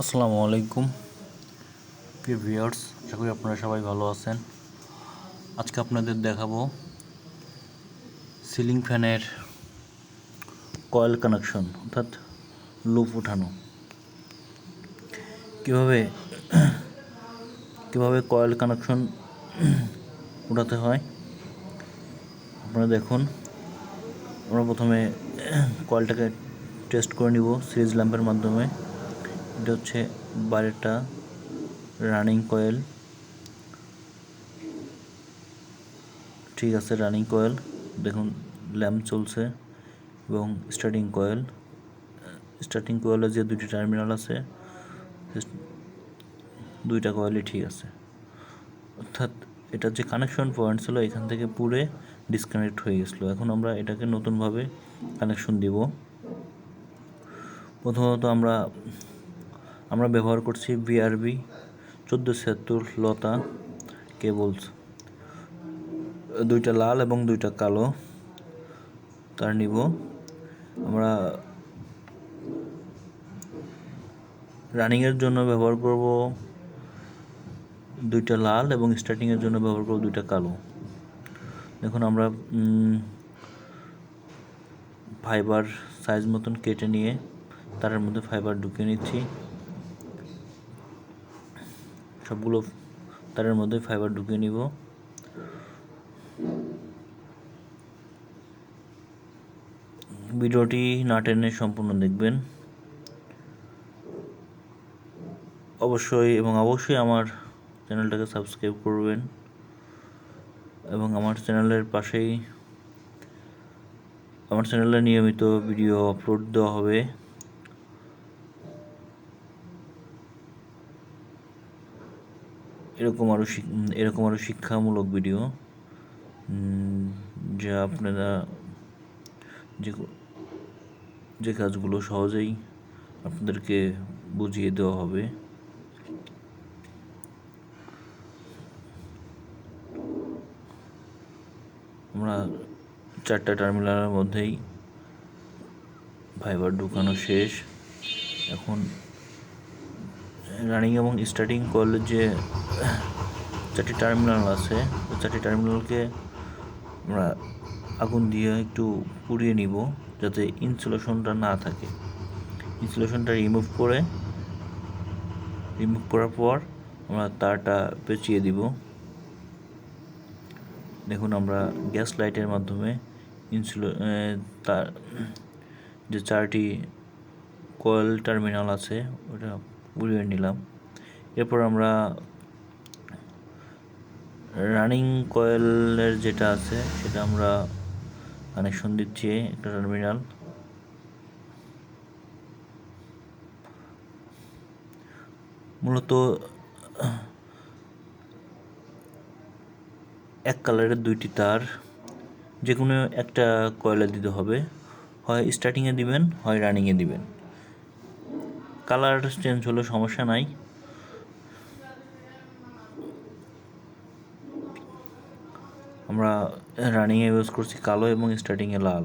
আসসালামু আলাইকুম। প্রিয় ভিউয়ার্স, আশা করি আপনারা সবাই ভালো আছেন। আজকে আপনাদের দেখাবো সিলিং ফ্যানের কয়েল কানেকশন, অর্থাৎ লুপ উঠানো কীভাবে কীভাবে কয়েল কানেকশন উঠাতে হয়, আপনারা দেখুন। আমরা প্রথমে কয়েলটাকে টেস্ট করে নিব সিরিজ ল্যাম্পের মাধ্যমে। এটা হচ্ছে বাইরেটা রানিং কয়েল ঠিক আছে রানিং কয়েল দেখুন ল্যাম্প চলছে এবং স্টার্টিং কয়েল স্টার্টিং কয়েলের যে দুটি টার্মিনাল আছে দুইটা কয়েলই ঠিক আছে। অর্থাৎ এটার যে কানেকশন পয়েন্ট ছিল, এখান থেকে পুরে ডিসকানেক্ট হয়ে গেছিল। এখন আমরা এটাকে নতুনভাবে কানেকশন দিব। প্রথমত আমরা আমরা ব্যবহার করছি বিআরবি চোদ্দ ছিয়াত্তর লতা কেবলস দুইটা লাল এবং দুইটা কালো তার নিব। আমরা রানিংয়ের জন্য ব্যবহার করব দুইটা লাল এবং স্টার্টিংয়ের জন্য ব্যবহার করব দুইটা কালো। দেখুন আমরা ফাইবার সাইজ মতন কেটে নিয়ে তারের মধ্যে ফাইবার ঢুকিয়ে নিচ্ছি। সবগুলো তারের মধ্যে ফাইবার ঢুকিয়ে নিব। ভিডিওটি না টেনে সম্পূর্ণ দেখবেন। অবশ্যই এবং অবশ্যই আমার চ্যানেলটাকে সাবস্ক্রাইব করবেন এবং আমার চ্যানেলের পাশেই, আমার চ্যানেলে নিয়মিত ভিডিও আপলোড দেওয়া হবে। এরকম আরও এরকম আরও শিক্ষামূলক ভিডিও যা আপনারা যে যে কাজগুলো সহজেই আপনাদেরকে বুঝিয়ে দেওয়া হবে। আমরা চারটা টার্মিনালের মধ্যেই ফাইবার ঢুকানো শেষ। এখন রানিং এবং স্টার্টিং কলের যে চারটি টার্মিনাল আছে, ওই চারটি টার্মিনালকে আমরা আগুন দিয়ে একটু পুড়িয়ে নিব যাতে ইনসুলেশনটা না থাকে। ইনসুলেশনটা রিমুভ করে রিমুভ করার পর আমরা তারটা পেঁচিয়ে দিব। দেখুন আমরা গ্যাস লাইটের মাধ্যমে ইনসুলে তার যে চারটি কয়েল টার্মিনাল আছে, ওটা পুড়িয়ে নিলাম। এরপর আমরা রানিং কয়েলের যেটা আছে, সেটা আমরা কানেকশন দিচ্ছি একটা টার্মিনাল মূলত এক কালারের দুইটি তার যে কোনো একটা কয়লা দিতে হবে। হয় স্টার্টিংয়ে দিবেন, হয় রানিংয়ে দিবেন। কালার চেঞ্জ হলে, সমস্যা নাই। আমরা রানিংয়ে ইউজ করছি কালো এবং স্টার্টিংয়ে লাল।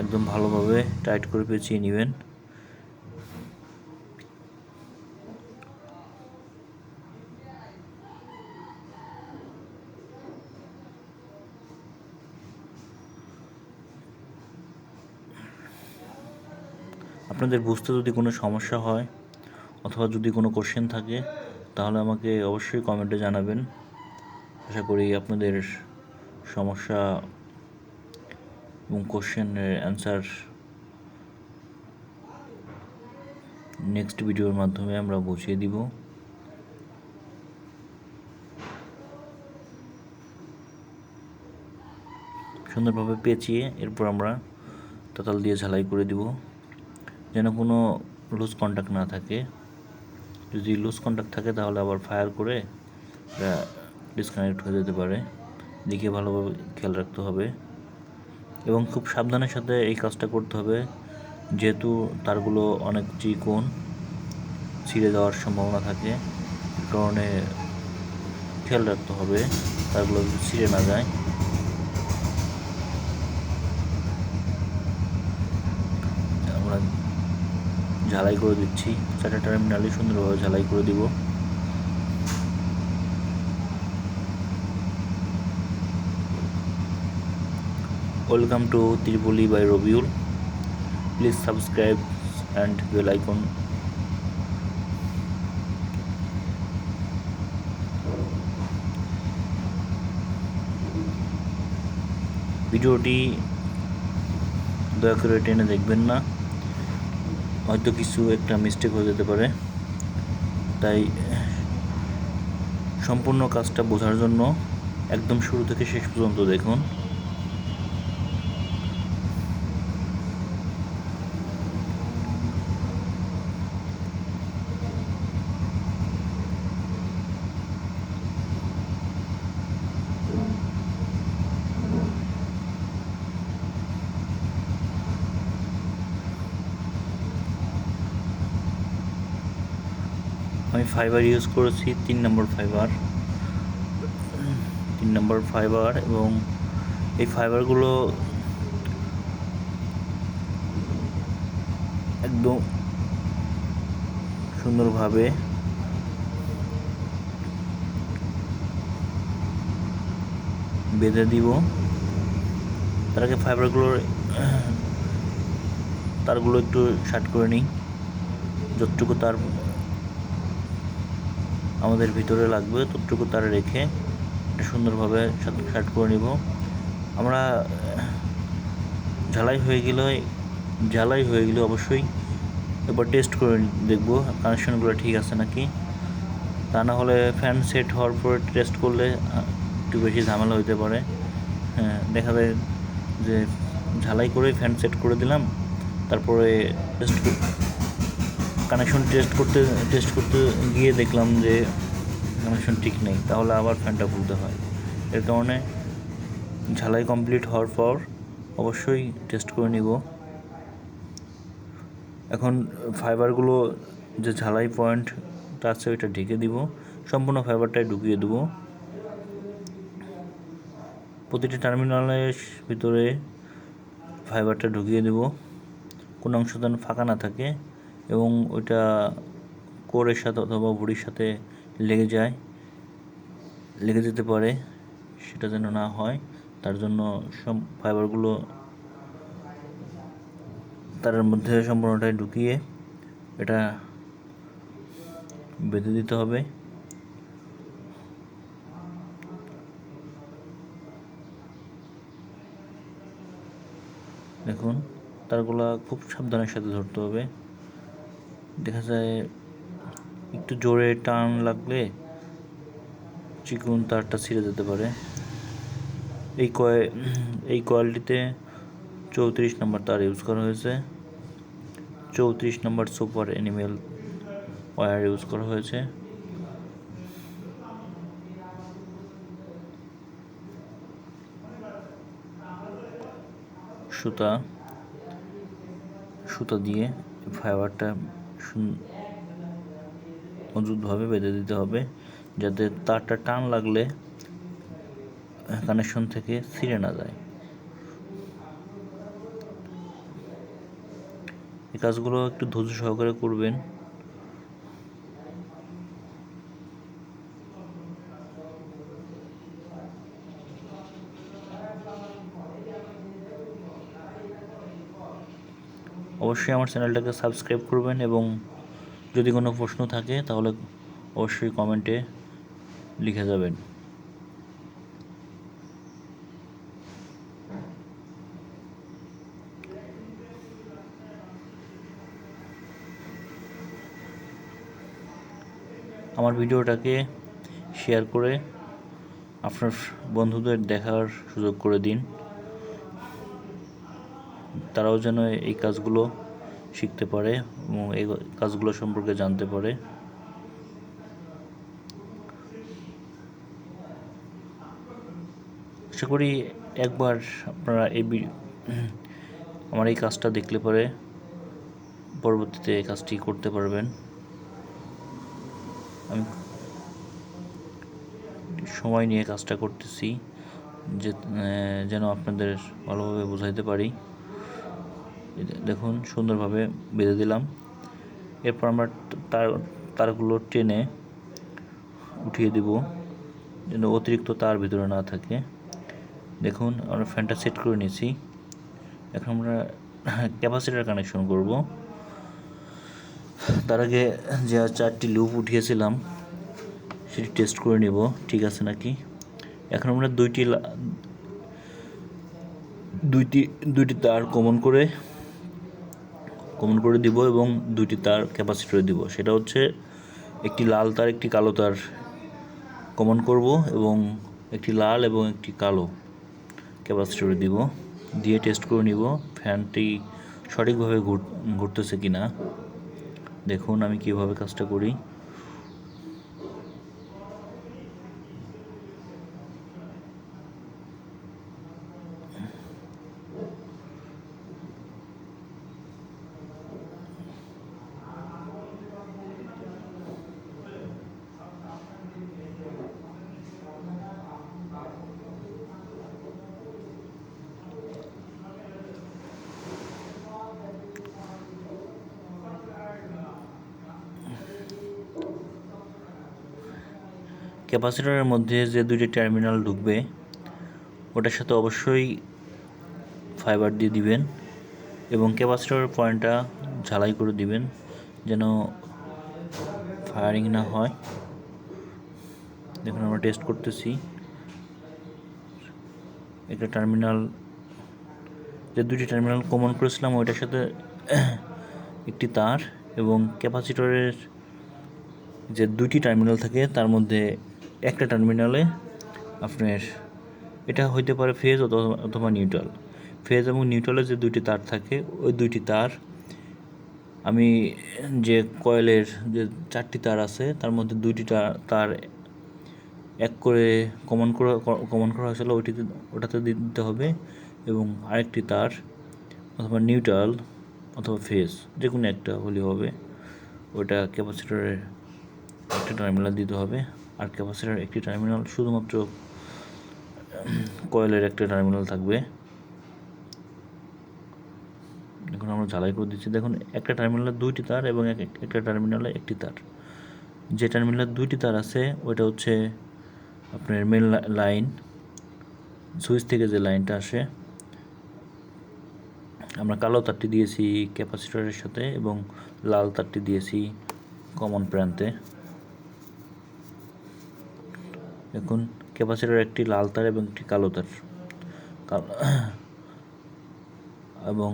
একদম ভালোভাবে টাইট করে পেঁচিয়ে নেবেন। আপনাদের বুঝতে যদি কোনো সমস্যা হয় অথবা যদি কোনো কোশ্চেন থাকে, তাহলে আমাকে অবশ্যই কমেন্টে জানাবেন। আশা করি আপনাদের সমস্যা এবং কোশ্চেনের অ্যান্সার নেক্সট ভিডিওর মাধ্যমে আমরা বুঝিয়ে দিব। সুন্দরভাবে পেঁচিয়ে এরপর আমরা তাতাল দিয়ে ঝালাই করে দিব। যেন কোনো লুজ কন্ট্যাক্ট না থাকে। যদি লুজ কন্ট্যাক্ট থাকে, তাহলে আবার ফায়ার করে এটা ডিসকানেক্ট হয়ে যেতে পারে। দিকে ভালোভাবে খেয়াল রাখতে হবে। এবং খুব সাবধানের সাথে এই কাজটা করতে হবে। যেহেতু তারগুলো অনেক চিকন ছিঁড়ে যাওয়ার সম্ভাবনা থাকে কারণে খেয়াল রাখতে হবে। তারগুলো ছিঁড়ে না যায় আমরা ঝালাই করে দিচ্ছি। চারটা টার্মিনালই সুন্দরভাবে ঝালাই করে দিব। Welcome to Tripoli by Rabiul. Please subscribe and bell icon. ভিডিওটি দয়া করে টেনে দেখবেন না। হয়তো কিছু একটা মিস্টেক হয়ে যেতে পারে। তাই সম্পূর্ণ কাজটা বোঝার জন্য একদম শুরু থেকে শেষ পর্যন্ত দেখুন। ফাইবার ইউজ করেছি, তিন নম্বর ফাইবার তিন নম্বর ফাইবার এবং এই ফাইবারগুলো একদম সুন্দরভাবে বেঁধে দিব। তার আগে ফাইবারগুলোর তারগুলো একটু শার্ট করে নিই, যতটুকু তার আমাদের ভিতরে লাগবে, ততটুকু তার রেখে সুন্দরভাবে শার্ট করে নিব। আমরা, ঝালাই হয়ে গেলে, ঝালাই হয়ে গেলে অবশ্যই এবার টেস্ট করে দেখব কানেকশনগুলো ঠিক আছে নাকি। তা না হলে ফ্যান সেট হওয়ার পরে টেস্ট করলে, একটু বেশি ঝামেলা হতে পারে। হ্যাঁ দেখা যায় যে ঝালাই করে ফ্যান সেট করে দিলাম, তারপরে টেস্ট কানেকশন টেস্ট করতে টেস্ট করতে গিয়ে দেখলাম যে কানেকশন ঠিক নেই। তাহলে আবার ফ্যানটা খুলতে হয়। এর কারণে ঝালাই কমপ্লিট হওয়ার পর অবশ্যই টেস্ট করে নিব। এখন ফাইবারগুলো যে ঝালাই পয়েন্টটা আছে ওইটা ঢেকে দিব। সম্পূর্ণ ফাইবারটাই ঢুকিয়ে দেবো। প্রতিটি টার্মিনালের ভিতরে ফাইবারটা ঢুকিয়ে দেব। কোনো অংশ যেন ফাঁকা না থাকে। এবং ওইটা কোরের সাথে অথবা ভুড়ির সাথে লেগে যায়, লেগে যেতে পারে, সেটা যেন না হয়। তার জন্য সব ফাইবারগুলো তার মধ্যে সম্পূর্ণটাই ঢুকিয়ে এটা বেঁধে দিতে হবে। দেখুন, তারগুলা খুব সাবধানের সাথে ধরতে হবে। দেখা যায় একটু জোরে টান লাগলে চিকুন তারটা ছিঁড়ে যেতে পারে। এই কয়ে, এই কোয়ালিটিতে চৌত্রিশ নম্বর তার ইউজ করা হয়েছে। চৌত্রিশ নম্বর সুপার অ্যানিমেল ওয়্যার ইউজ করা হয়েছে। সুতা সুতা দিয়ে ফাইবারটা মজুতভাবে বেঁধে দিতে হবে, যাতে তারটা টান লাগলে কানেকশন থেকে ছিঁড়ে না যায়। এই কাজগুলো একটু ধৈর্য সহকারে করবেন। অবশ্যই আমার চ্যানেলটাকে সাবস্ক্রাইব করবেন এবং যদি কোনো প্রশ্ন থাকে তাহলে অবশ্যই কমেন্টে লিখে যাবেন। আমার ভিডিওটাকে শেয়ার করে আপনার বন্ধুদের দেখার সুযোগ করে দিন। তারাও যেন এই কাজগুলো শিখতে পারে এবং এই কাজগুলো সম্পর্কে জানতে পারে। আশা করি একবার আপনারা এই আমার এই কাজটা দেখলে পরে পরবর্তীতে এই কাজটি করতে পারবেন। আমি সময় নিয়ে কাজটা করতেছি যে যেন আপনাদের ভালোভাবে বোঝাইতে পারি। দেখুন, সুন্দরভাবে বেঁধে দিলাম। এরপর আমরা তার, তারগুলো টেনে উঠিয়ে দেব, যেন অতিরিক্ত তার ভিতরে না থাকে। দেখুন, আমরা ফ্যানটা সেট করে নিয়েছি। এখন আমরা ক্যাপাসিটার কানেকশন করব। তার আগে যে চারটি লুপ উঠিয়েছিলাম, সেটি টেস্ট করে নেব, ঠিক আছে নাকি? এখন আমরা দুইটি দুইটি দুইটি তার কমন করে কমন করে দিব এবং দুইটি তার ক্যাপাসিটরে দিব। সেটা হচ্ছে একটি লাল তার, একটি কালো তার কমন করব এবং একটি লাল এবং একটি কালো ক্যাপাসিটরে দিব। দিয়ে টেস্ট করে নিব ফ্যানটি সঠিকভাবে ঘুর- ঘুরতেছে কি না দেখুন আমি কীভাবে কাজটা করি। ক্যাপাসিটরের মধ্যে যে দুইটি টার্মিনাল ঢুকবে, ওটার সাথে অবশ্যই ফাইবার দিয়ে দিবেন এবং ক্যাপাসিটরের পয়েন্টটা ঝালাই করে দিবেন যেন ফায়ারিং না হয়। দেখুন, আমরা টেস্ট করতেছি। একটা টার্মিনাল যে দুটি টার্মিনাল কমন করেছিলাম, ওইটার সাথে একটি তার এবং ক্যাপাসিটরের যে দুটি টার্মিনাল থাকে, তার মধ্যে একটা টার্মিনালে আপনার এটা হইতে পারে ফেজ অথবা অথবা নিউট্রাল ফেজ এবং নিউট্রালের যে দুইটি তার থাকে, ওই দুইটি তার আমি যে কয়েলের যে চারটি তার আছে, তার মধ্যে দুইটি তার এক করে কমন করা কমন করা হয়েছিল, ওইটিতে, ওটাতে দিতে হবে এবং আরেকটি তার অথবা নিউট্রাল অথবা ফেজ যে কোনো একটা হলেই হবে। ওটা ক্যাপাসিটরের একটা টার্মিনাল দিতে হবে। আর ক্যাপাসিটার একটি টার্মিনাল শুধুমাত্র, কয়েলের একটা টার্মিনাল থাকবে। এখন আমরা ঝালাই করে দিচ্ছি। দেখুন, একটা টার্মিনালে দুইটি তার এবং এক এক- একটা টার্মিনালে একটি তার। যে টার্মিনালে দুইটি তার আছে, ওইটা হচ্ছে আপনার মেন লাইন সুইচ থেকে যে লাইনটা আসে, আমরা কালো তারটি দিয়েছি ক্যাপাসিটরের সাথে এবং লাল তারটি দিয়েছি কমন প্রান্তে। দেখুন ক্যাপাসিটার একটি লাল তার এবং একটি কালো তার। এবং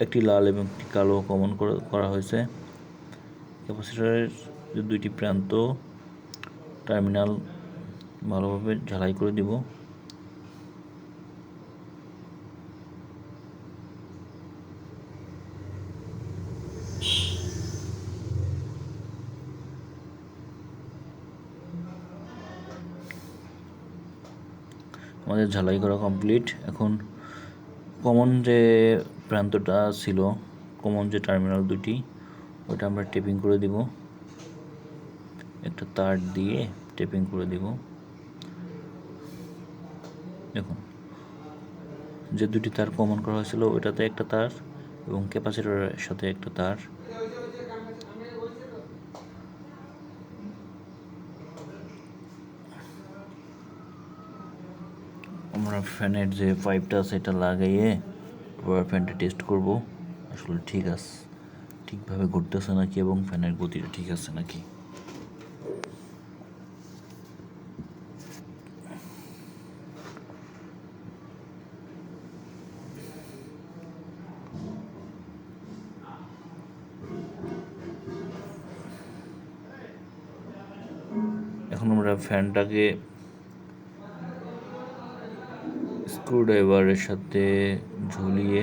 একটি লাল এবং একটি কালো কমন করা হয়েছে। ক্যাপাসিটারের দুইটি প্রান্ত টার্মিনাল ভালোভাবে ঝালাই করে দিব। আমাদের ঝালাই করা কমপ্লিট এখন কমন যে প্রান্তটা ছিল কমন যে টার্মিনাল দুটি, ওটা আমরা টেপিং করে দিব। একটা তার দিয়ে টেপিং করে দিব। দেখুন, যে দুটি তার কমন করা হয়েছিল ওইটাতে একটা তার এবং ক্যাপাসিটরের সাথে একটা তার। আমরা ফ্যানের যে পাইপটা আছে এটা লাগাইয়ে এবার ফ্যানটা টেস্ট করব। আসলে ঠিক আছে ঠিকভাবে ঘুরতেছে নাকি এবং ফ্যানের গতিটা ঠিক আছে নাকি? এখন আমরা ফ্যানটাকে স্ক্রুড্রাইভারের সাথে ঝুলিয়ে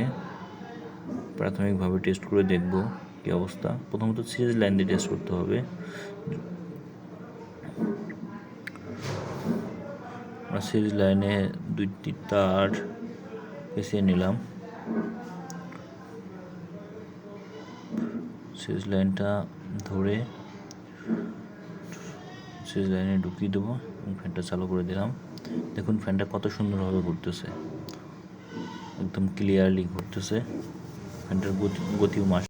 প্রাথমিকভাবে টেস্ট করে দেখব কী অবস্থা। প্রথমত সিরিজ লাইন দিয়ে টেস্ট করতে হবে। সিরিজ লাইনে দুইটি তার পেঁচিয়ে নিলাম। সিরিজ লাইনটা ধরে সিরিজ লাইনে ঢুকিয়ে দেবো ফ্যানটা চালু করে দিলাম। দেখুন ফ্যানটা কত সুন্দরভাবে ঘুরতেছে। একদম ক্লিয়ারলি ঘুরতেছে। ফ্যানটার গতি গতিও মাস